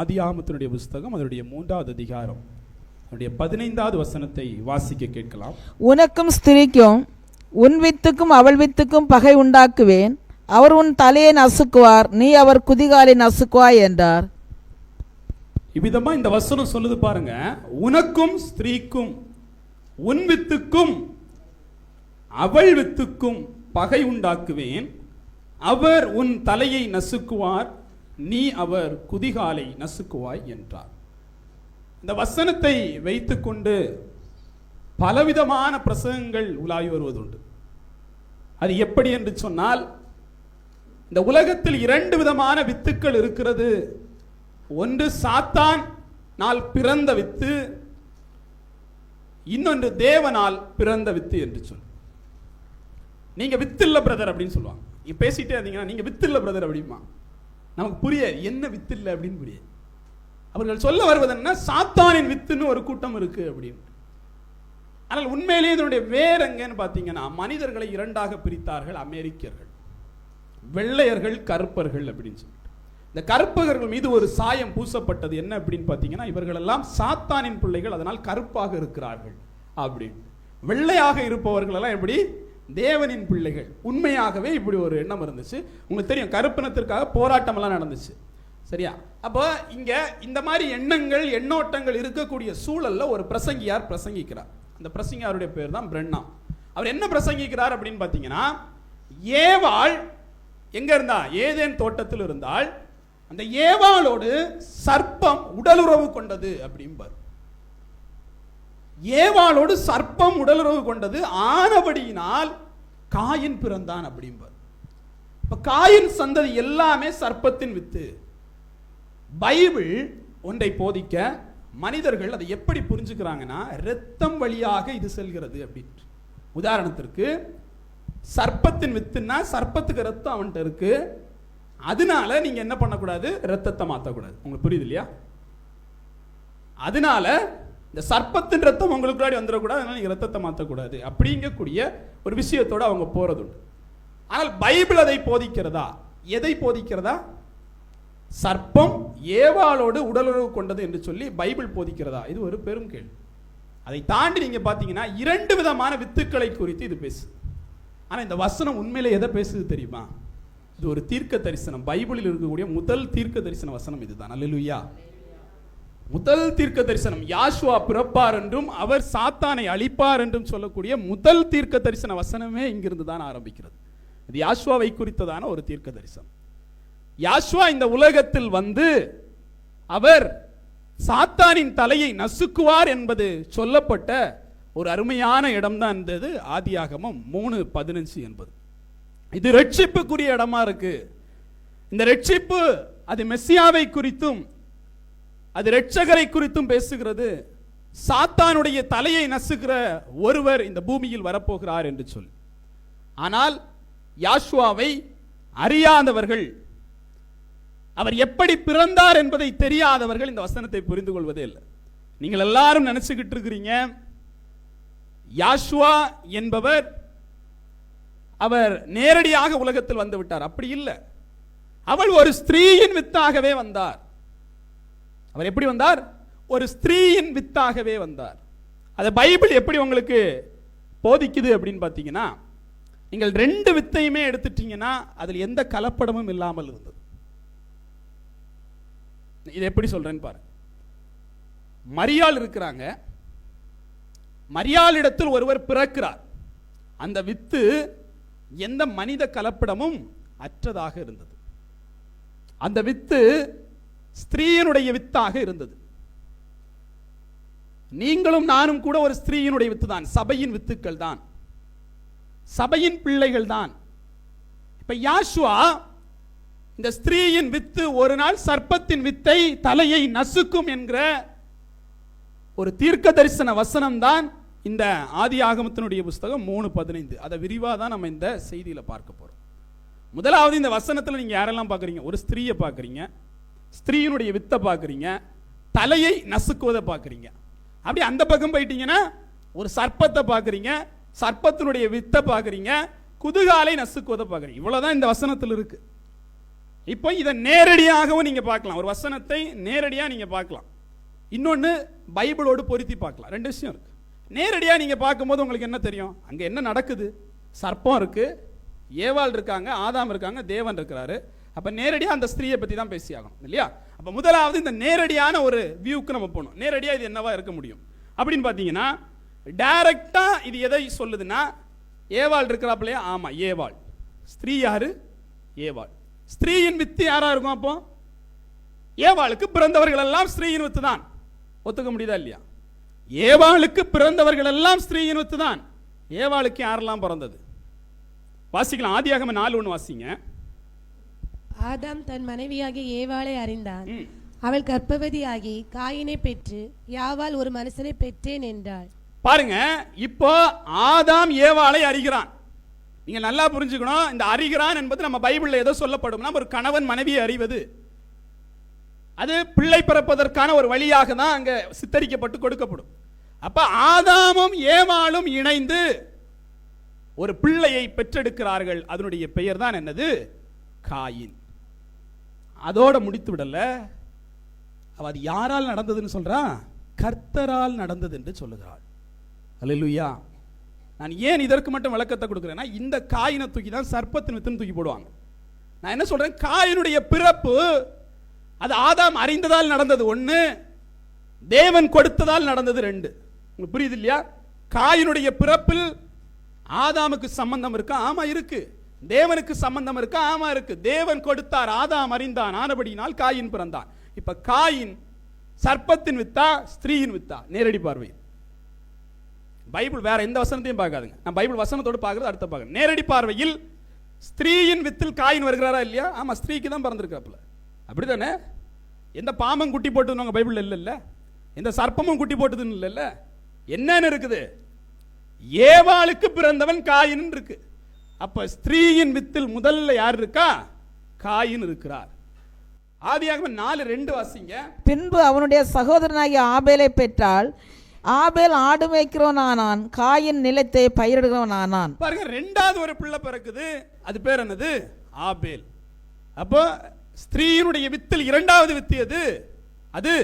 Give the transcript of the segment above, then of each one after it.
ஆதியாகமத்தினுடைய புஸ்தகம் அதனுடைய மூன்றாவது அதிகாரம். அதனுடைய பதினைந்தாவது வசனத்தை வாசிக்க கேட்கலாம். உனக்கும் ஸ்திரிக்கும் உன் வித்துக்கும் அவள் வித்துக்கும் பகை உண்டாக்குவேன். அவர் உன் தலையை நசுக்குவார் நீ அவர் குதிகாலை நசுக்குவாய் என்றார். இவ்விதமா இந்த வசனம் சொல்லுது பாருங்க. உனக்கும் ஸ்திரீக்கும் உன் வித்துக்கும் அவள் வித்துக்கும் பகை உண்டாக்குவேன். அவர் உன் தலையை நசுக்குவார் நீ அவர் குதிகாலை நசுக்குவாய் என்றார். இந்த வசனத்தை வைத்துக்கொண்டு பலவிதமான பிரசங்கங்கள் உலாவி வருவதுண்டு. அது எப்படி என்று சொன்னால் இந்த உலகத்தில் இரண்டு விதமான வித்துக்கள் இருக்கிறது. ஒன்று சாத்தான் நாள் பிறந்த வித்து. இன்னொன்று தேவனால் பிறந்த வித்து என்று சொல். நீங்க வித்து இல்ல பிரதர் அப்படின்னு சொல்லுவாங்க. நீங்க பேசிட்டே இருந்தீங்கன்னா நீங்க வித்து இல்ல பிரதர் அப்படிமா நமக்கு புரியாது என்ன வித்து இல்லை அப்படின்னு புரியாது அவர்கள் சொல்ல வருவது என்ன? சாத்தானின் வித்துன்னு ஒரு கூட்டம் இருக்கு அப்படின்னு. ஆனால் உண்மையிலேயே இதனுடைய வேர் எங்கன்னு பார்த்தீங்கன்னா மனிதர்களை இரண்டாக பிரித்தார்கள் அமெரிக்கர்கள். வெள்ளையர்கள் கருப்பர்கள் அப்படின்னு சொல்லிட்டு. இந்த கருப்பகர்கள் மீது ஒரு சாயம் பூசப்பட்டது என்ன அப்படின்னு பார்த்தீங்கன்னா இவர்களெல்லாம் சாத்தானின் பிள்ளைகள் அதனால் கருப்பாக இருக்கிறார்கள் அப்படின்னு. வெள்ளையாக இருப்பவர்களெல்லாம் எப்படி? தேவனின் பிள்ளைகள். உண்மையாகவே இப்படி ஒரு எண்ணம் இருந்துச்சு. உங்களுக்கு தெரியும் கருப்பினத்திற்காக போராட்டமெல்லாம் நடந்துச்சு. சரியா? அப்போ இங்கே இந்த மாதிரி எண்ணங்கள் எண்ணோட்டங்கள் இருக்கக்கூடிய சூழலில் ஒரு பிரசங்கியார் பிரசங்கிக்கிறார். அந்த பிரசங்கியாருடைய பேர் தான் பிரண்ணா அவர் என்ன பிரசங்கிக்கிறார் அப்படின்னு பார்த்தீங்கன்னா ஏவாள் எங்கே இருந்தா? ஏதேன் தோட்டத்தில் இருந்தால் அந்த ஏவாளோடு சர்ப்பம் உடலுறவு கொண்டது அப்படிம்பார். ஏவாளோடு சர்ப்பம் உடலுறவு கொண்டது. ஆனபடியினால் காயின் பிறந்தான் அப்படிம்பார். இப்போ காயின் சந்ததி எல்லாமே சர்ப்பத்தின் வித்து. பைபிள் ஒன்றை போதிக்க மனிதர்கள் அதை எப்படி புரிஞ்சுக்கிறாங்கன்னா ரத்தம் வழியாக இது செல்கிறது அப்படின்ட்டு. உதாரணத்திற்கு சர்ப்பத்தின் வித்துன்னா சர்ப்பத்துக்கு ரத்தம் அவன்கிட்ட இருக்கு. அதனால நீங்க என்ன பண்ணக்கூடாது? ரத்தத்தை மாற்றக்கூடாது உங்களுக்கு புரியுது இல்லையா? அதனால இந்த சர்ப்பத்தின் ரத்தம் உங்களுக்கு முன்னாடி வந்துடக்கூடாது அதனால நீங்கள் ரத்தத்தை மாற்றக்கூடாது அப்படிங்கக்கூடிய ஒரு விஷயத்தோட அவங்க போறது உண்டு ஆனால் பைபிள் அதை போதிக்கிறதா? எதை போதிக்கிறதா? சர்ப்பம் ஏவாளோடு உடலுறவு கொண்டது என்று சொல்லி பைபிள் போதிக்கிறதா? இது ஒரு பெரும் கேள்வி. அதை தாண்டி நீங்க பார்த்தீங்கன்னா இரண்டு விதமான வித்துக்களை குறித்து இது பேசு ஆனா இந்த வசனம் உண்மையில எதை பேசுது தெரியுமா? இது ஒரு தீர்க்க தரிசனம் பைபிளில் இருக்கக்கூடிய முதல் தீர்க்க தரிசன வசனம் இதுதான். அல்லா முதல் தீர்க்க தரிசனம் யாஷ்வா பிறப்பார் என்றும் அவர் சாத்தானை அழிப்பார் என்றும் சொல்லக்கூடிய முதல் தீர்க்க தரிசன வசனமே இங்கிருந்து தான் ஆரம்பிக்கிறது. அது யாஷ்வாவை குறித்ததான ஒரு தீர்க்க தரிசனம் யாஷ்வா இந்த உலகத்தில் வந்து அவர் சாத்தானின் தலையை நசுக்குவார் என்பது சொல்லப்பட்ட ஒரு அருமையான இடம்தான் இருந்தது ஆதியாகமம் மூணு பதினஞ்சு என்பது. இது ரட்சிப்புக்குரிய இடமா இருக்கு. இந்த ரட்சிப்பு அது மெஸ்ஸியாவை குறித்தும் அது ரட்சகரை குறித்தும் பேசுகிறது. சாத்தானுடைய தலையை நசுக்கிற ஒருவர் இந்த பூமியில் வரப்போகிறார் என்று சொல். ஆனால் யாஷுவாவை அறியாதவர்கள் அவர் எப்படி பிறந்தார் என்பதை தெரியாதவர்கள் இந்த வசனத்தை புரிந்து கொள்வதே இல்லை. நீங்கள் எல்லாரும் நினைச்சுக்கிட்டு இருக்கிறீங்க யாஷுவா என்பவர் அவர் நேரடியாக உலகத்தில் வந்து விட்டார். அப்படி இல்லை. அவள் ஒரு ஸ்திரீயின் வித்தாகவே வந்தார். அவர் எப்படி வந்தார்? ஒரு ஸ்திரீயின் வித்தாகவே வந்தார். அதை பைபிள் எப்படி உங்களுக்கு போதிக்குது அப்படின்னு பார்த்தீங்கன்னா நீங்கள் ரெண்டு வித்தையுமே எடுத்துட்டீங்கன்னா அதில் எந்த கலப்படமும் இல்லாமல் இருந்தது. இதை எப்படி சொல்கிறேன்னு பாரு மரியாள் இருக்கிறாங்க. மரியாளிடத்தில் ஒருவர் பிறக்கிறார். அந்த வித்து எந்த மனித கலப்படமும் அற்றதாக இருந்தது. அந்த வித்து ஸ்திரீயினுடைய வித்தாக இருந்தது. நீங்களும் நானும் கூட ஒரு ஸ்திரீயினுடைய வித்து தான் சபையின் வித்துக்கள் தான் சபையின் பிள்ளைகள் தான் இப்ப யாஷுவா இந்த ஸ்திரீயின் வித்து ஒரு நாள் சர்ப்பத்தின் வித்தை தலையை நசுக்கும் என்கிற ஒரு தீர்க்க தரிசன வசனம் தான் இந்த ஆதி ஆகமத்தினுடைய புஸ்தகம் மூணு பதினைந்து. அதை விரிவாக தான் நம்ம இந்த செய்தியில பார்க்க போறோம். முதலாவது இந்த வசனத்தில் நீங்க யாரெல்லாம் பார்க்குறீங்க? ஒரு ஸ்திரீயை பார்க்குறீங்க. ஸ்திரீயினுடைய வித்தை பார்க்குறீங்க தலையை நசுக்குவதை பார்க்குறீங்க. அப்படி அந்த பக்கம் போயிட்டீங்கன்னா ஒரு சர்ப்பத்தை பார்க்குறீங்க சர்ப்பத்தினுடைய வித்தை பார்க்குறீங்க குதுகாலை நசுக்குவதை பார்க்குறீங்க. இவ்வளோதான் இந்த வசனத்தில் இருக்கு. இப்போ இதை நேரடியாகவும் நீங்கள் பார்க்கலாம். ஒரு வசனத்தை நேரடியாக நீங்கள் பார்க்கலாம். இன்னொன்று பைபிளோடு பொருத்தி பார்க்கலாம். ரெண்டு விஷயம் இருக்கு. நேரடியாக நீங்கள் பார்க்கும்போது உங்களுக்கு என்ன தெரியும்? அங்கே என்ன நடக்குது? சர்ப்பம் இருக்குது ஏவாள் இருக்காங்க ஆதாம் இருக்காங்க தேவன் இருக்கிறாரு. அப்போ நேரடியாக அந்த ஸ்திரீயை பற்றி தான் பேசி ஆகணும் இல்லையா? அப்போ முதலாவது இந்த நேரடியான ஒரு வியூக்கு நம்ம போகணும். நேரடியாக இது என்னவா இருக்க முடியும்? அப்படின்னு பார்த்தீங்கன்னா டைரக்டாக இது எதை சொல்லுதுன்னா ஏவாள் இருக்கிறாப்பிலையா ஆமாம் ஏவாள். ஸ்திரீ யாரு? ஏவாள். ஸ்திரீயின் வித்து யாராக இருக்கும் அப்போ? ஏவாளுக்கு பிறந்தவர்கள் எல்லாம் ஸ்திரீயின் வித்து தான். ஒத்துக்க முடியுதா இல்லையா? ஏவாளுக்கு பிறந்தவர்கள் எல்லாம் ஸ்திரீயின் வித்து தான். ஏவாளுக்கு யாரெல்லாம் பிறந்தது? வாசிக்கலாம். ஆதியாகம நாலு ஒன்று வாசிங்க. ஆதாம் தன் மனைவியாகிய ஏவாளை அறிந்தான். அவள் கர்ப்பவதியாகி காயினை பெற்று யாவால் ஒரு மனுஷனை பெற்றேன் என்றாள். பாருங்க இப்போ ஆதாம் ஏவாளை அறிகிறான். நீங்க நல்லா புரிஞ்சுக்கணும் இந்த அறிகிறான் என்பது நம்ம பைபிள்ல ஏதோ சொல்லப்படும்னா ஒரு கணவன் மனைவியை அறிவது. அது பிள்ளை பிறப்பதற்கான ஒரு வழியாக தான் அங்க சித்தரிக்கப்பட்டு கொடுக்கப்படும். அப்ப ஆதாமும் ஏவாளும் இணைந்து ஒரு பிள்ளையை பெற்றெடுக்கிறார்கள். அதனுடைய பெயர் தான் என்னது? காயின். அதோட முடித்து விடல. அவ அது யாரால் நடந்ததுன்னு சொல்கிறான் கர்த்தரால் நடந்தது என்று சொல்லுகிறாள். அல்லா நான் ஏன் இதற்கு மட்டும் விளக்கத்தை கொடுக்குறேன்னா இந்த காயினை தூக்கி தான் சர்ப்பத்தின் வித்துன்னு தூக்கி போடுவாங்க. நான் என்ன சொல்கிறேன் காயினுடைய பிறப்பு அது ஆதாம் அறிந்ததால் நடந்தது ஒன்று தேவன் கொடுத்ததால் நடந்தது ரெண்டு. உங்களுக்கு புரியுது இல்லையா? காயினுடைய பிறப்பில் ஆதாமுக்கு சம்பந்தம் இருக்கா? ஆமாம் இருக்குது தேவனுக்கு சம்பந்தம் இருக்கா? ஆமா இருக்கு. தேவன் கொடுத்தார் ஆதாம் அறிந்தான் ஆனபடியினால் காயின் பிறந்தான். இப்ப காயின் சர்ப்பத்தின் வித்தா ஸ்திரீயின் வித்தா? நேரடி பார்வை. பைபிள் வேற எந்த வசனத்தையும் பார்க்காதுங்க. நான் பைபிள் வசனத்தோடு பார்க்கறது அடுத்த பார்க்க நேரடி பார்வையில் ஸ்திரீயின் வித்தில் காயின் வருகிறாரா இல்லையா? ஆமா ஸ்திரீக்கு தான் பிறந்திருக்காப்புல அப்படிதானே எந்த பாம்பும் குட்டி போட்டதுன்னு பைபிள் பைபிள்ல இல்லைல்ல எந்த சர்ப்பமும் குட்டி போட்டதுன்னு இல்லைல்ல என்னன்னு இருக்குது? ஏவாளுக்கு பிறந்தவன் காயின் இருக்கு. அப்ப ஸ்திரீயின் வித்தில் முதல்ல யார் இருக்கா? காயின் இருக்கிறார். ஆதியாகமம் நாலு ரெண்டு வாசிங்க. பின்பு அவனுடைய சகோதரனாகிய ஆபேலை பெற்றாள் ஆபேல் ஆடு மேய்க்கிறவனானான் காயின் நிலத்தை பயிரிடுகிறவனானான். பாருங்க ரெண்டாவது ஒரு பிள்ளை பிறக்குது. அது பேர் என்னது? ஆபேல். அப்போ ஸ்திரீயினுடைய வித்தில் இரண்டாவது வித்து எது? அது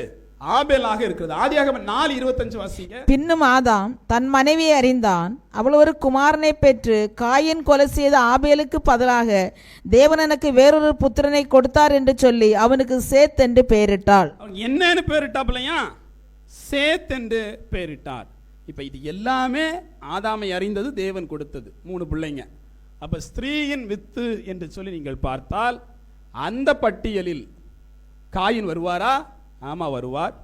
ஆபேலாக இருக்கிறது. ஆதியாகமம் நாலு இருபத்தஞ்சு வாசிங்க. பின்னும் ஆதாம் தன் மனைவியை அறிந்தான். அவள் ஒரு குமாரனை பெற்று காயின் கொலை செய்த ஆபேலுக்கு பதிலாக தேவன் எனக்கு வேறொரு புத்திரனை கொடுத்தார் என்று சொல்லி அவனுக்கு சேத் என்று பெயரிட்டாள். என்னன்னு பேரிட்டாப்லையா சேத் என்று பெயரிட்டார். இப்ப இது எல்லாமே ஆதாமை அறிந்தது தேவன் கொடுத்தது. மூணு பிள்ளைங்க. அப்ப ஸ்திரீயின் வித்து என்று சொல்லி நீங்கள் பார்த்தால் அந்த பட்டியலில் காயின் வருவாரா? ஆமா வருவார்.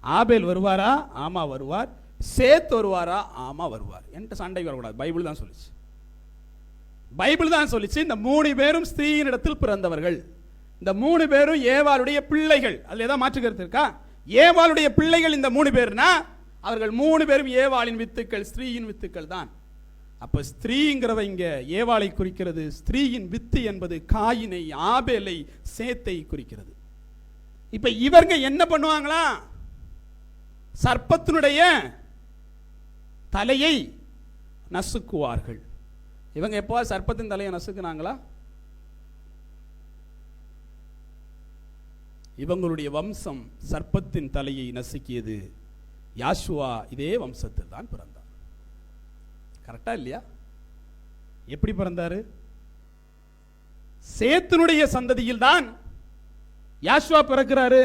ஆபேல் வருவாரா? ஆமா வருவார். சேத் வருவாரா? ஆமா வருவார். என்கிட்ட சண்டை வரக்கூடாது. பைபிள் தான் சொல்லிச்சு. பைபிள் தான் சொல்லிச்சு. இந்த மூணு பேரும் ஸ்திரீயின் இடத்தில் பிறந்தவர்கள். இந்த மூணு பேரும் ஏவாளுடைய பிள்ளைகள். அதில் ஏதாவது மாற்றுக்கிறது இருக்கா? ஏவாளுடைய பிள்ளைகள் இந்த மூணு பேர்னா அவர்கள் மூணு பேரும் ஏவாளின் வித்துக்கள் ஸ்திரீயின் வித்துக்கள் தான். அப்போ ஸ்திரீங்கிறவ இங்க ஏவாளை குறிக்கிறது. ஸ்திரீயின் வித்து என்பது காயினை ஆபேலை சேத்தை குறிக்கிறது. இப்ப இவங்க என்ன பண்ணுவாங்களா? சர்ப்பத்தினுடைய தலையை நசுக்குவார்கள். இவங்க எப்போ சர்ப்பத்தின் தலையை நசுக்குனாங்களா? இவங்களுடைய வம்சம் சர்ப்பத்தின் தலையை நசுக்கியது. யாஷுவா இதே வம்சத்தில் தான் பிறந்தார் கரெக்டா இல்லையா? எப்படி பிறந்தாரு? சேத்தினுடைய சந்ததியில் தான் யாஷ்வா பிறக்கிறாரு.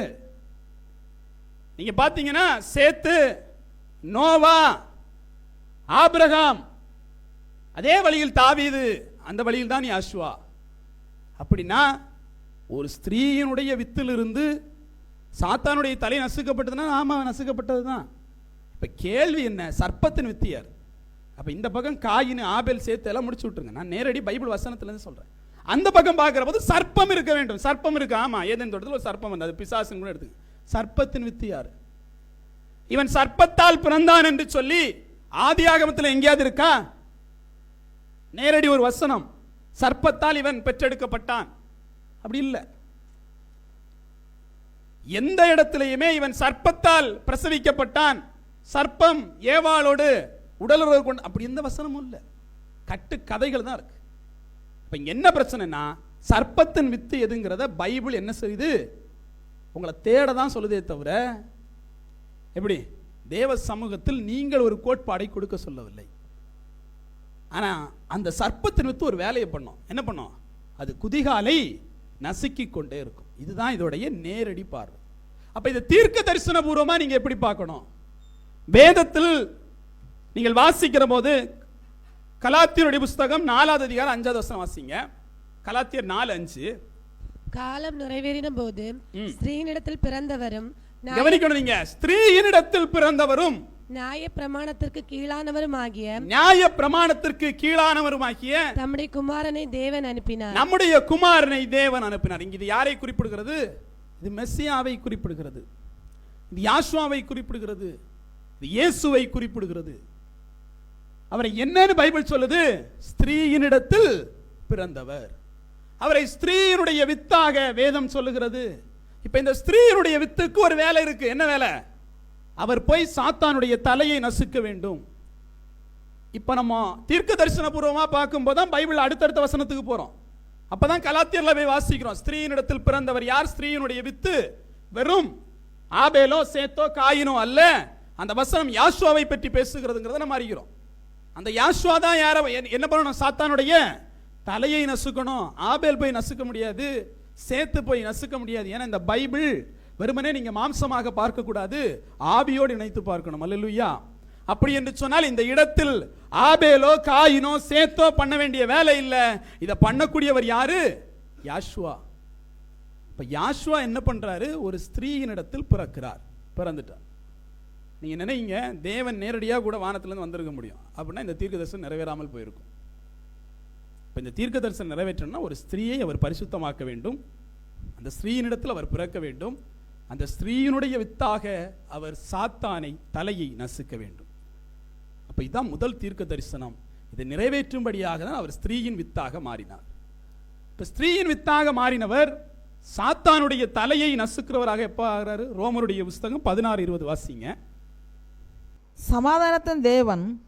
நீங்க பாத்தீங்கன்னா சேத்து நோவா ஆபிரகாம் அதே வழியில் தாவீது அந்த வழியில் தான் யாஷுவா. அப்படின்னா ஒரு ஸ்திரீயினுடைய வித்திலிருந்து சாத்தானுடைய தலை நசுக்கப்பட்டதுன்னா ஆமா நசுக்கப்பட்டது தான் இப்போ கேள்வி என்ன? சர்ப்பத்தின் வித்தியார். அப்போ இந்த பக்கம் காயின் ஆபேல் சேர்த்து எல்லாம் முடிச்சு விட்ருங்க நான் நேரடி பைபிள் வசனத்துலேருந்து சொல்கிறேன் அந்த பக்கம் பார்க்குற போது சர்ப்பம் இருக்க வேண்டும். சர்ப்பம் இருக்கு? ஆமா. ஏதேன் தோட்டத்தில் ஒரு சர்ப்பம் வந்தது. பிசாசுன்னு கூட எடுத்துக்கு. சர்ப்பத்தின் வித்து யாரு? இவன் சர்ப்பத்தால் பிறந்தான் என்று சொல்லி ஆதி ஆகமத்தில் எங்கேயாவது இருக்கா? நேரடி ஒரு வசனம். சர்ப்பத்தால் இவன் பெற்றெடுக்கப்பட்டான். அப்படி இல்லை. எந்த இடத்திலையுமே இவன் சர்ப்பத்தால் பிரசவிக்கப்பட்டான். சர்ப்பம் ஏவாளோடு உடலுறவு கொண்டு அப்படி எந்த வசனமும் இல்லை. கட்டு கதைகள் தான் இருக்கு. இப்போ என்ன பிரச்சனைனா சர்ப்பத்தின் வித்து எதுங்கிறத பைபிள் என்ன செய்யுது உங்களை தேட தான் சொல்லுதே தவிர எப்படி? தேவ சமூகத்தில் நீங்கள் ஒரு கோட்பாடை கொடுக்க சொல்லவில்லை. ஆனா அந்த சர்ப்பத்தின் வித்து ஒரு வேலையை பண்ணோம். என்ன பண்ணோம்? அது குதிகாலை நசுக்கி கொண்டே இருக்கும். இதுதான் இதோடைய நேரடி பார்வை. அப்போ இதை தீர்க்க தரிசன பூர்வமாக நீங்கள் எப்படி பார்க்கணும்? வேதத்தில் நீங்கள் வாசிக்கிற போது கலாத்தியருடைய புஸ்தகம் நாலாவது அதிகாரம் அஞ்சாவது வசனம் வாசிங்க. கலாத்தியர் நாலு அஞ்சு. காலம் நிறைவேறின போது. ஸ்திரீனிடத்தில் பிறந்தவரும் கவனிக்கணும் நீங்க. ஸ்திரீயினிடத்தில் பிறந்தவரும் நியாய பிரமாணத்திற்கு கீழானவரும் ஆகிய நியாய பிரமாணத்திற்கு கீழானவருமாகிய தம்முடைய குமாரனை தேவன் அனுப்பினார். நம்முடைய குமாரனை தேவன் அனுப்பினார். இங்க இது யாரை குறிப்பிடுகிறது? இது மெஸ்ஸியாவை குறிப்பிடுகிறது. இது யாஷ்வாவை குறிப்பிடுகிறது. இது இயேசுவை குறிப்பிடுகிறது. அவரை என்னன்னு பைபிள் சொல்லுது? ஸ்திரீயினிடத்தில் பிறந்தவர். அவரை ஸ்திரீயினுடைய வித்தாக வேதம் சொல்லுகிறது. இப்போ இந்த ஸ்திரீயினுடைய வித்துக்கு ஒரு வேலை இருக்கு. என்ன வேலை? அவர் போய் சாத்தானுடைய தலையை நசுக்க வேண்டும். இப்போ நம்ம தீர்க்க தரிசனபூர்வமாக பார்க்கும்போது தான் பைபிள் அடுத்தடுத்த வசனத்துக்கு போகிறோம் அப்போ தான் கலாத்தியரில் போய் வாசிக்கிறோம். ஸ்திரீயினிடத்தில் பிறந்தவர் யார்? ஸ்திரீயினுடைய வித்து வெறும் ஆபேலோ சேத்தோ காயினோ அல்ல. அந்த வசனம் யாசுவாவை பற்றி பேசுகிறதுங்கிறத நம்ம அறிகிறோம். அந்த யாஷ்வா தான் யார என்ன- பண்ணணும்? சாத்தானுடைய தலையை நசுக்கணும். ஆபேல் போய் நசுக்க முடியாது. சேத்து போய் நசுக்க முடியாது. ஏன்னா இந்த பைபிள் வெறுமனே நீங்கள் மாம்சமாக பார்க்கக்கூடாது. ஆவியோடு இணைத்து பார்க்கணும். அல்லேலூயா. அப்படி என்று சொன்னால் இந்த இடத்தில் ஆபேலோ காயினோ சேத்தோ பண்ண வேண்டிய வேலை இல்லை. இதை பண்ணக்கூடியவர் யாரு? யாஷ்வா. இப்போ யாஷ்வா என்ன பண்ணுறாரு ஒரு ஸ்திரீயின் இடத்தில் பிறக்கிறார். பிறந்துட்டார். நீங்கள் நினைங்க தேவன் நேரடியாக கூட வானத்துலேருந்து வந்திருக்க முடியும். அப்படின்னா இந்த தீர்க்க தரிசனம் நிறைவேறாமல் போயிருக்கும். இப்போ இந்த தீர்க்க தரிசனம் நிறைவேற்றணும்னா ஒரு ஸ்திரீயை அவர் பரிசுத்தமாக்க வேண்டும். அந்த ஸ்திரீயினிடத்தில் அவர் பிறக்க வேண்டும். அந்த ஸ்திரீயினுடைய வித்தாக அவர் சாத்தானை தலையை நசுக்க வேண்டும். அப்போ இதுதான் முதல் தீர்க்க தரிசனம் இதை நிறைவேற்றும்படியாக தான் அவர் ஸ்திரீயின் வித்தாக மாறினார். இப்போ ஸ்திரீயின் வித்தாக மாறினவர் சாத்தானுடைய தலையை நசுக்கிறவராக எப்போ ஆகிறாரு? ரோமருடைய புஸ்தகம் பதினாறு இருபது வாசிங்க. சமாதானத்தின் தேவன்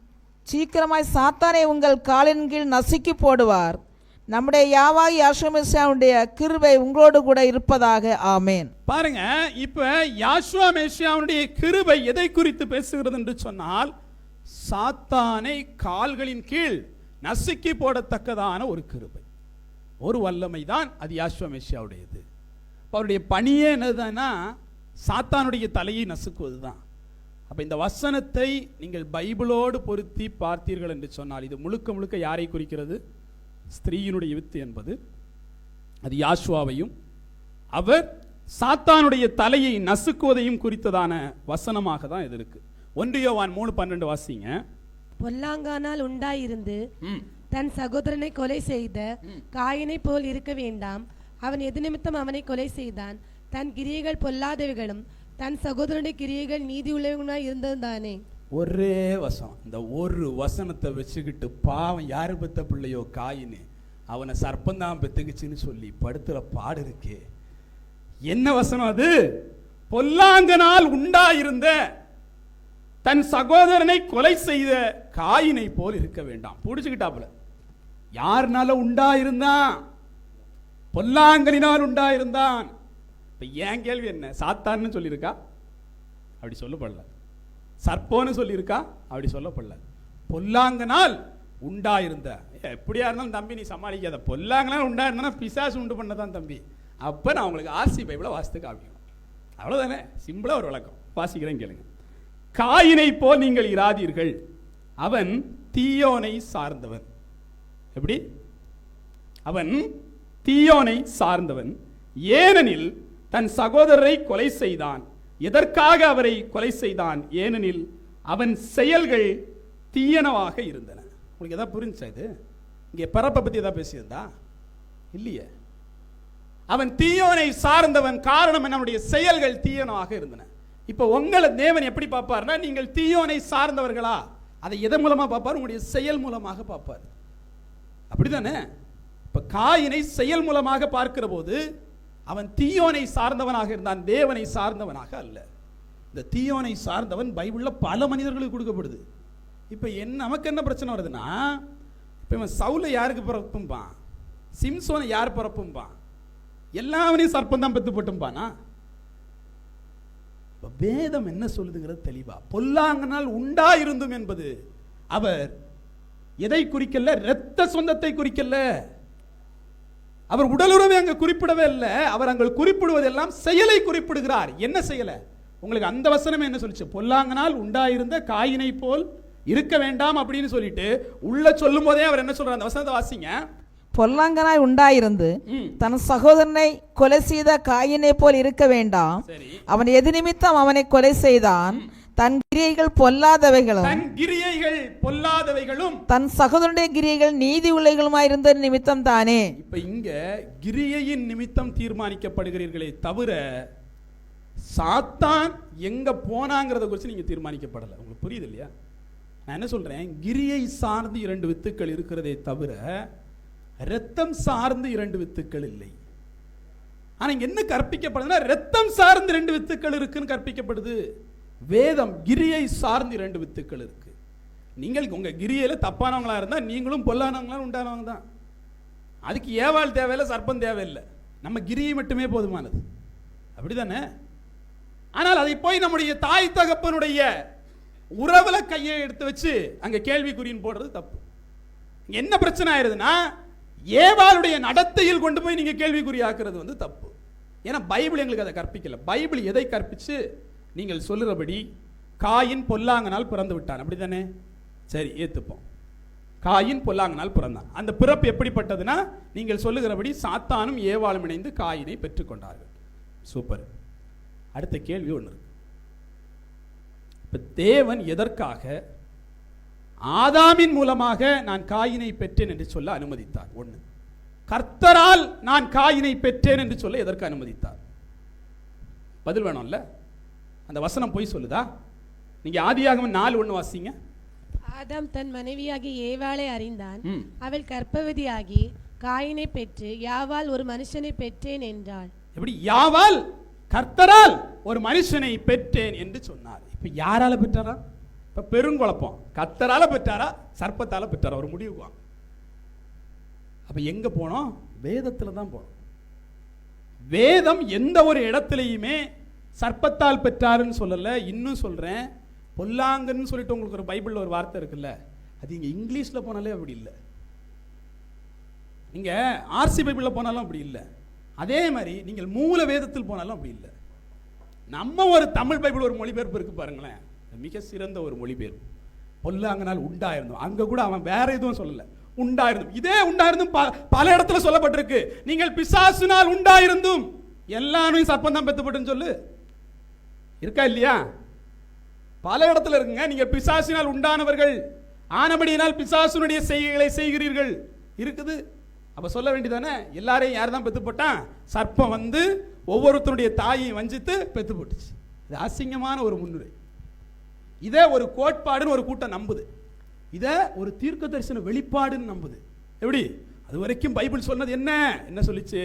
சீக்கிரமாய் சாத்தானை உங்கள் காலின் கீழ் நசுக்கி போடுவார். நம்முடைய யாவாகி யாஷமிஷாவுடைய கிருபை உங்களோடு கூட இருப்பதாக. ஆமேன். பாருங்க இப்ப யாஷ்வா கிருவை கிருபை எதை குறித்து பேசுகிறது என்று சொன்னால் சாத்தானை கால்களின் கீழ் நசுக்கி போடத்தக்கதான ஒரு கிருபை. ஒரு வல்லமை தான் அது யாஷ்வா அவருடைய பணியே என்னதுன்னா சாத்தானுடைய தலையை நசுக்குவது தான் அப்ப இந்த வசனத்தை நீங்கள் பைபிளோடு பொருத்தி பார்த்தீர்கள் என்று சொன்னால் இது முழுக்க முழுக்க யாரை குறிக்கிறது? ஸ்திரீயினுடைய வித்து என்பது. அது யாஷ்வாவையும் அவர் சாத்தானுடைய தலையை நசுக்குவதையும் குறித்ததான வசனமாக தான் இது இருக்கு. ஒன்று யோவான் மூணு பன்னெண்டு வாசிங்க. பொல்லாங்கானால் உண்டாயிருந்து. தன் சகோதரனை கொலை செய்த காயினை போல் இருக்க வேண்டாம். அவன் எது நிமித்தம் அவனை கொலை செய்தான். தன் கிரியைகள் பொல்லாதவைகளும் தன் சகோதரனுடைய கிரியைகள் நீதி உள்ளவனாய் இருந்ததுதானே ஒரே வசனம் இந்த ஒரு வசனத்தை வச்சுக்கிட்டு பாவம் யாரு பெத்த பிள்ளையோ காயின்னு அவனை சர்ப்பந்தான் பெத்துக்குச்சுன்னு சொல்லி படுத்துற பாடு இருக்கே. என்ன வசனம் அது? பொல்லாங்கனால் உண்டாயிருந்த தன் சகோதரனை கொலை செய்த காயினை போல் இருக்க வேண்டாம். பிடிச்சுக்கிட்டாப்புல. யாருனால உண்டாயிருந்தான்? பொல்லாங்கலினால் உண்டாயிருந்தான். இப்போ ஏன் கேள்வி என்ன? சாத்தான்னு சொல்லியிருக்கா? அப்படி சொல்லப்படல. சர்ப்போன்னு சொல்லியிருக்கா? அப்படி சொல்லப்படல. பொல்லாங்கனால் உண்டாயிருந்த. ஏ, எப்படியா இருந்தாலும் தம்பி நீ சமாளிக்காத. பொல்லாங்கனால் உண்டாயிருந்தா பிசாசு உண்டு பண்ணதான் தம்பி. அப்போ நான் உங்களுக்கு ஆர்சி பைபிளை வாசித்து காமிக்கணும். அவ்வளோதானே சிம்பிளாக ஒரு விளக்கம் வாசிக்கிறேன் கேளுங்க. காயினை போல் நீங்கள் இராதீர்கள். அவன் தீயோனை சார்ந்தவன். எப்படி? அவன் தீயோனை சார்ந்தவன். ஏனெனில் தன் சகோதரரை கொலை செய்தான். எதற்காக அவரை கொலை செய்தான்? ஏனெனில் அவன் செயல்கள் தீயனவாக இருந்தன. உங்களுக்கு எதாவது புரிஞ்சா இது? இங்கே பிறப்பை பற்றி எதாவது பேசியிருந்தா? இல்லையே. அவன் தீயோனை சார்ந்தவன் காரணம் என்னுடைய செயல்கள் தீயனவாக இருந்தன. இப்போ உங்களை தேவன் எப்படி பார்ப்பார்னா நீங்கள் தீயோனை சார்ந்தவர்களா? அதை எதன் மூலமாக பார்ப்பார்? உங்களுடைய செயல் மூலமாக பார்ப்பார். அப்படிதானே இப்போ காயினை செயல் மூலமாக பார்க்கிற போது அவன் தீயோனை சார்ந்தவனாக இருந்தான் தேவனை சார்ந்தவனாக அல்ல. இந்த தீயோனை சார்ந்தவன் பைபிளில் பல மனிதர்களுக்கு கொடுக்கப்படுது. இப்போ என் நமக்கு என்ன பிரச்சனை வருதுன்னா இப்போ இவன் சவுலை யாருக்கு பிறப்பும்பான்? சிம்சோனை யார் பிறப்பும்பான்? எல்லாவனையும் சர்ப்பந்தான் பெத்து போட்டும்பானா? இப்போ வேதம் என்ன சொல்லுதுங்கிறது தெளிவா. பொல்லாங்கனால் உண்டா இருந்தும் என்பது. அவர் எதை குறிக்கல? இரத்த சொந்தத்தை குறிக்கல. அவர் உடலுறவை அங்க குறிப்பிடவே இல்லை. அவர் அங்க குறிப்பிடுவதெல்லாம் செயலை குறிப்பிடுகிறார். என்ன செயலை? உங்களுக்கு அந்த வசனமே என்ன சொல்லுச்சு? பொல்லாங்கனால் உண்டாயிருந்த காயினை போல் இருக்க வேண்டாம் அப்படின்னு சொல்லிட்டு உள்ள சொல்லும் போதே அவர் என்ன சொல்றார்? அந்த வசனத்தை வாசிங்க. பொல்லாங்கனாய் உண்டாயிருந்து. தன் சகோதரனை கொலை செய்த காயினை போல் இருக்க வேண்டாம். அவன் எது நிமித்தம் அவனை கொலை செய்தான். தன் கிரியைகள் பொல்லாதவைகளும். தன் கிரியைகள் பொல்லாதவைகளும். தன் சகோதரனுடைய கிரியைகள் நீதி உள்ளவைகளுமாயிருந்த நிமித்தம் தானே. இப்ப இங்க கிரியையின் நிமித்தம் தீர்மானிக்கப்படுகிறீர்களே தவிர சாத்தான் எங்க போனாங்கிறத குறித்து நீங்க தீர்மானிக்கப்படலை. உங்களுக்கு புரியுது இல்லையா நான் என்ன சொல்றேன்? கிரியை சார்ந்து இரண்டு வித்துக்கள் இருக்கிறதே தவிர இரத்தம் சார்ந்து இரண்டு வித்துக்கள் இல்லை. ஆனா இங்க என்ன கற்பிக்கப்படுதுன்னா இரத்தம் சார்ந்து ரெண்டு வித்துக்கள் இருக்குன்னு கற்பிக்கப்படுது. வேதம் கிரியை சார்ந்து இரண்டு வித்துக்கள் இருக்கு. நீங்கள் உங்க கிரியில் தப்பானவங்களா இருந்தால் நீங்களும் பொல்லானவங்களா உண்டானவங்க தான். அதுக்கு ஏவாள் தேவையில்லை சர்ப்பம் தேவையில்லை. நம்ம கிரியை மட்டுமே போதுமானது. அப்படிதானே? ஆனால் அதை போய் நம்முடைய தாய் தகப்பனுடைய உறவுல கையை எடுத்து வச்சு அங்க கேள்விக்குறின்னு போடுறது தப்பு. என்ன பிரச்சனை ஆயிருதுன்னா ஏவாளுடைய நடத்தையில் கொண்டு போய் நீங்க கேள்விக்குறி ஆக்குறது வந்து தப்பு. ஏன்னா பைபிள் எங்களுக்கு அதை கற்பிக்கல. பைபிள் எதை கற்பிச்சு நீங்கள் சொல்லுறபடி காயின் பொல்லாங்கனால் பிறந்து விட்டான் அப்படிதானே சரி ஏத்துப்போம். காயின் பொல்லாங்கனால் பிறந்தான். அந்த பிறப்பு எப்படிப்பட்டதுன்னா நீங்கள் சொல்லுகிறபடி சாத்தானும் ஏவாளும் இணைந்து காயினை பெற்றுக்கொண்டார்கள். சூப்பர். அடுத்த கேள்வி ஒன்று இருக்கு. தேவன் எதற்காக ஆதாமின் மூலமாக நான் காயினை பெற்றேன் என்று சொல்ல அனுமதித்தார்? ஒன்று கர்த்தரால் நான் காயினை பெற்றேன் என்று சொல்ல எதற்கு அனுமதித்தார்? பதில் வேணும்ல? அந்த வசனம் போய் சொல்லுதா? நீங்க ஆதியாகமம் நாலு ஒன்று வாசிங்க. ஆதாம் தன் மனைவியாகி ஏவாளை அறிந்தான். அவள் கர்ப்பவதியாகி காயினை பெற்று யாவால் ஒரு மனுஷனை பெற்றேன் என்றாள். எப்படி? யாவால்? கர்த்தரால் ஒரு மனுஷனை பெற்றேன் என்று சொன்னார். இப்ப யாரால பெற்றாரா? இப்ப பெருங்குழப்பம் கர்த்தரால பெற்றாரா? சர்ப்பத்தால பெற்றாரா? ஒரு முடிவுக்கு வாங்க. அப்ப எங்க போனோம்? வேதத்துல தான் போனோம். வேதம் எந்த ஒரு இடத்துலையுமே சர்ப்பத்தால் பெற்றாருன்னு சொல்லலை இன்னும் சொல்கிறேன் பொல்லாங்கன்னு சொல்லிட்டு உங்களுக்கு ஒரு பைபிளில் ஒரு வார்த்தை இருக்குல்ல அது இங்கே இங்கிலீஷில் போனாலே அப்படி இல்லை. நீங்கள் ஆர்சி பைபிளில் போனாலும் அப்படி இல்லை. அதே மாதிரி நீங்கள் மூல வேதத்தில் போனாலும் அப்படி இல்லை. நம்ம ஒரு தமிழ் பைபிள் ஒரு மொழிபெயர்ப்பு இருக்குது பாருங்களேன். மிக சிறந்த ஒரு மொழிபெயர்ப்பு. பொல்லாங்கனால் உண்டாயிருந்தோம். அங்கே கூட அவன் வேற எதுவும் சொல்லலை. உண்டாயிருந்தும். இதே உண்டாயிருந்தும் ப- பல இடத்துல சொல்லப்பட்டிருக்கு. நீங்கள் பிசாசுனால் உண்டாயிருந்தும். எல்லாரும் சர்ப்பம் தான் சொல்லு. இருக்கா இல்லையா? பல இடத்துல இருக்குங்க. நீங்கள் பிசாசினால் உண்டானவர்கள் ஆனபடியினால் பிசாசுனுடைய செய்கைகளை செய்கிறீர்கள். இருக்குது. அப்போ சொல்ல வேண்டியதானே? எல்லாரையும் யார் தான் பெத்து போட்டான் சர்ப்பம் வந்து ஒவ்வொருத்தருடைய தாயை வஞ்சித்து பெத்து போட்டுச்சு இது அசிங்கமான ஒரு முன்னுரை. இதை ஒரு கோட்பாடுன்னு ஒரு கூட்டம் நம்புது. இதை ஒரு தீர்க்க தரிசன வெளிப்பாடுன்னு நம்புது. எப்படி? அது வரைக்கும் பைபிள் சொன்னது என்ன? என்ன சொல்லிச்சு?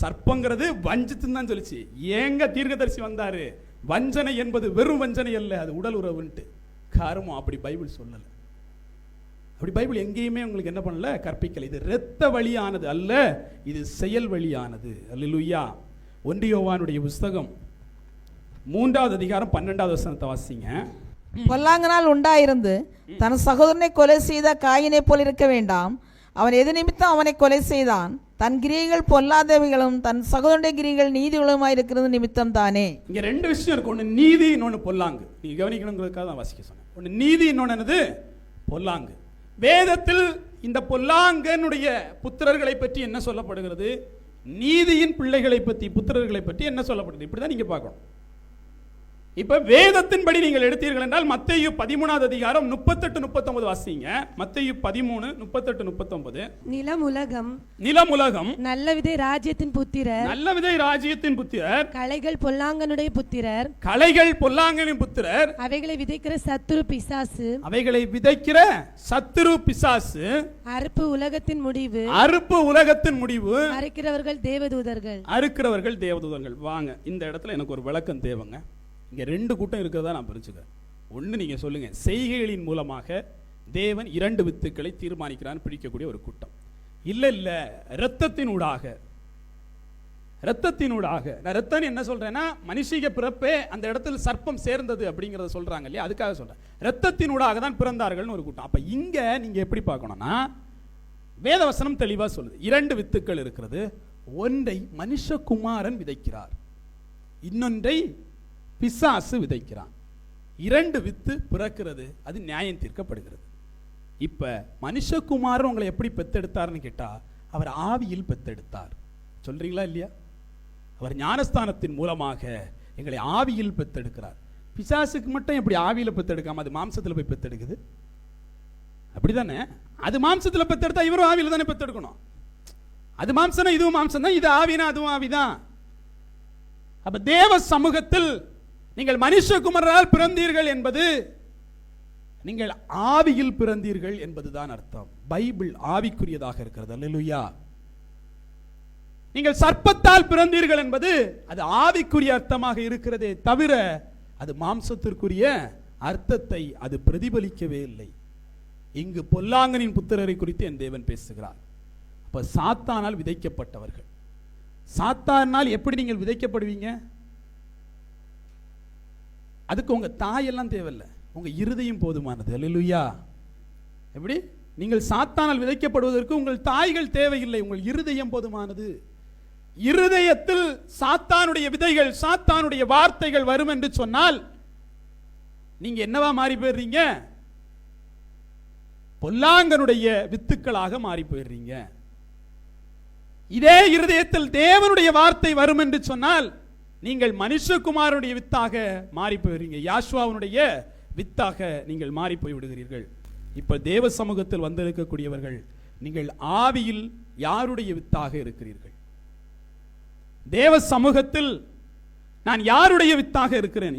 சர்ப்பங்கிறது வஞ்சித்துன்னு தான் சொல்லிச்சு. ஏங்க தீர்க்கதரிசி வந்தாரு? வஞ்சனை என்பது வெறும் வஞ்சனை அல்ல அது உடல் உறவுன்ட்டு. காரமும் அப்படி பைபிள் சொல்லலை. அப்படி பைபிள் எங்கேயுமே உங்களுக்கு என்ன பண்ணல? கற்பிக்கல. இது இரத்த வழியானது அல்ல இது செயல் வழியானது. அல்லா ஒன்றியோவானுடைய புஸ்தகம் மூன்றாவது அதிகாரம் பன்னெண்டாவது வசனத்தை வாசிங்க. பொல்லாங்கனால் உண்டாயிருந்து தன் சகோதரனை கொலை செய்த காயினை போல் இருக்க வேண்டாம். அவன் எது நிமித்தம் அவனை கொலை செய்தான்? தன் கிரியைகள் பொல்லாதவைகளும் தன் சகோதரனுடைய கிரியைகள் நீதி இருக்கிறது நிமித்தம் தானே. இங்க ரெண்டு விஷயம் இருக்கு. ஒன்று நீதி இன்னொன்று பொல்லாங்கு. நீ கவனிக்கணுங்கிறதுக்காக தான் வாசிக்க சொன்னேன். ஒன்று நீதி இன்னொன்று என்னது? பொல்லாங்கு. வேதத்தில் இந்த பொல்லாங்கனுடைய புத்திரர்களை பற்றி என்ன சொல்லப்படுகிறது? நீதியின் பிள்ளைகளை பற்றி புத்திரர்களை பற்றி என்ன சொல்லப்படுது இப்படிதான் நீங்கள் பார்க்கணும். இப்ப வேதத்தின்படி நீங்கள் எடுத்தீர்கள் என்றால் மத்தேயு பதிமூணாவது அதிகாரம் முப்பத்தெட்டு முப்பத்தொன்பது வாசிங்க. மத்தேயு பதிமூணு முப்பத்தெட்டு முப்பத்தொன்பது. நிலம் உலகம் நிலம் உலகம் நல்ல விதை ராஜ்யத்தின் புத்திரர். நல்ல விதை ராஜ்யத்தின் புத்திரர். களைகள் பொல்லாங்கனுடைய புத்திரர். கலைகள் பொல்லாங்கனின் புத்திரர். அவைகளை விதைக்கிற சத்துரு பிசாசு. அவைகளை விதைக்கிற சத்துரு பிசாசு. அறுப்பு உலகத்தின் முடிவு. அறுப்பு உலகத்தின் முடிவு. அறுக்கிறவர்கள் தேவதூதர்கள். அறுக்கிறவர்கள் தேவதூதர்கள். வாங்க இந்த இடத்துல எனக்கு ஒரு விளக்கம் தேவைங்க. இங்கே ரெண்டு கூட்டம் இருக்கிறதா நான் புரிஞ்சுக்கிறேன். ஒன்று நீங்கள் சொல்லுங்கள் செய்கைகளின் மூலமாக தேவன் இரண்டு வித்துக்களை தீர்மானிக்கிறான்னு பிடிக்கக்கூடிய ஒரு கூட்டம். இல்லை இல்லை இரத்தத்தினூடாக. இரத்தத்தினூடாக. நான் ரத்தம் என்ன சொல்கிறேன்னா மனுஷிக பிறப்பே அந்த இடத்துல சர்ப்பம் சேர்ந்தது அப்படிங்கிறத சொல்றாங்க இல்லையா? அதுக்காக சொல்றேன். இரத்தத்தினூடாக தான் பிறந்தார்கள்னு ஒரு கூட்டம். அப்போ இங்கே நீங்க எப்படி பார்க்கணும்னா வேதவசனம் தெளிவாக சொல்லுது. இரண்டு வித்துக்கள் இருக்கிறது. ஒன்றை மனுஷகுமாரன் விதைக்கிறார். இன்னொன்றை பிசாசு விதைக்கிறான். இரண்டு வித்து பிறக்கிறது அது நியாயம் தீர்க்கப்படுகிறது. இப்போ மனுஷகுமாரன் உங்களை எப்படி பெத்தெடுத்தார்னு கேட்டால் அவர் ஆவியில் பெத்தெடுத்தார். சொல்கிறீங்களா இல்லையா? அவர் ஞானஸ்தானத்தின் மூலமாக எங்களை ஆவியில் பெத்தெடுக்கிறார். பிசாசுக்கு மட்டும் எப்படி ஆவியில் பெத்தெடுக்காம அது மாம்சத்தில் போய் பெத்தெடுக்குது? அப்படிதானே? அது மாம்சத்தில் பெத்தெடுத்தா இவரும் ஆவியில் தானே பெத்தெடுக்கணும். அது மாம்சனா இதுவும் மாம்சம் தான் இது ஆவினா அதுவும் ஆவிதான். அப்போ தேவ சமூகத்தில் நீங்கள் மனுஷகுமரால் பிறந்தீர்கள் என்பது நீங்கள் ஆவியில் பிறந்தீர்கள் என்பதுதான் அர்த்தம். பைபிள் ஆவிக்குரியதாக இருக்கிறது. அல்லா நீங்கள் சர்ப்பத்தால் பிறந்தீர்கள் என்பது அது ஆவிக்குரிய அர்த்தமாக இருக்கிறதே தவிர அது மாம்சத்திற்குரிய அர்த்தத்தை அது பிரதிபலிக்கவே இல்லை. இங்கு பொல்லாங்கனின் புத்திரரை குறித்து என் தேவன் பேசுகிறார். அப்ப சாத்தானால் விதைக்கப்பட்டவர்கள். சாத்தானால் எப்படி நீங்கள் விதைக்கப்படுவீங்க? அதுக்கு உங்கள் தாயெல்லாம் தேவையில்லை. உங்கள் இருதயம் போதுமானது. அல்லேலூயா எப்படி? நீங்கள் சாத்தானால் விதைக்கப்படுவதற்கு உங்கள் தாய்கள் தேவையில்லை. உங்கள் இருதயம் போதுமானது. இருதயத்தில் சாத்தானுடைய விதைகள் சாத்தானுடைய வார்த்தைகள் வரும் என்று சொன்னால் நீங்க என்னவா மாறி போயிடுறீங்க? பொல்லாங்கனுடைய வித்துக்களாக மாறி போயிடுறீங்க. இதே இருதயத்தில் தேவனுடைய வார்த்தை வரும் என்று சொன்னால் நீங்கள் மனுஷகுமாரனுடைய வித்தாக மாறி போயிடுறீங்க யாஷ்வாவுடைய வித்தாக நீங்கள் மாறி போய் விடுகிறீர்கள். இப்ப தேவ சமூகத்தில் வந்திருக்கக்கூடியவர்கள் நீங்கள் ஆவியில் யாருடைய வித்தாக இருக்கிறீர்கள்? தேவ சமூகத்தில் நான் யாருடைய வித்தாக இருக்கிறேன்?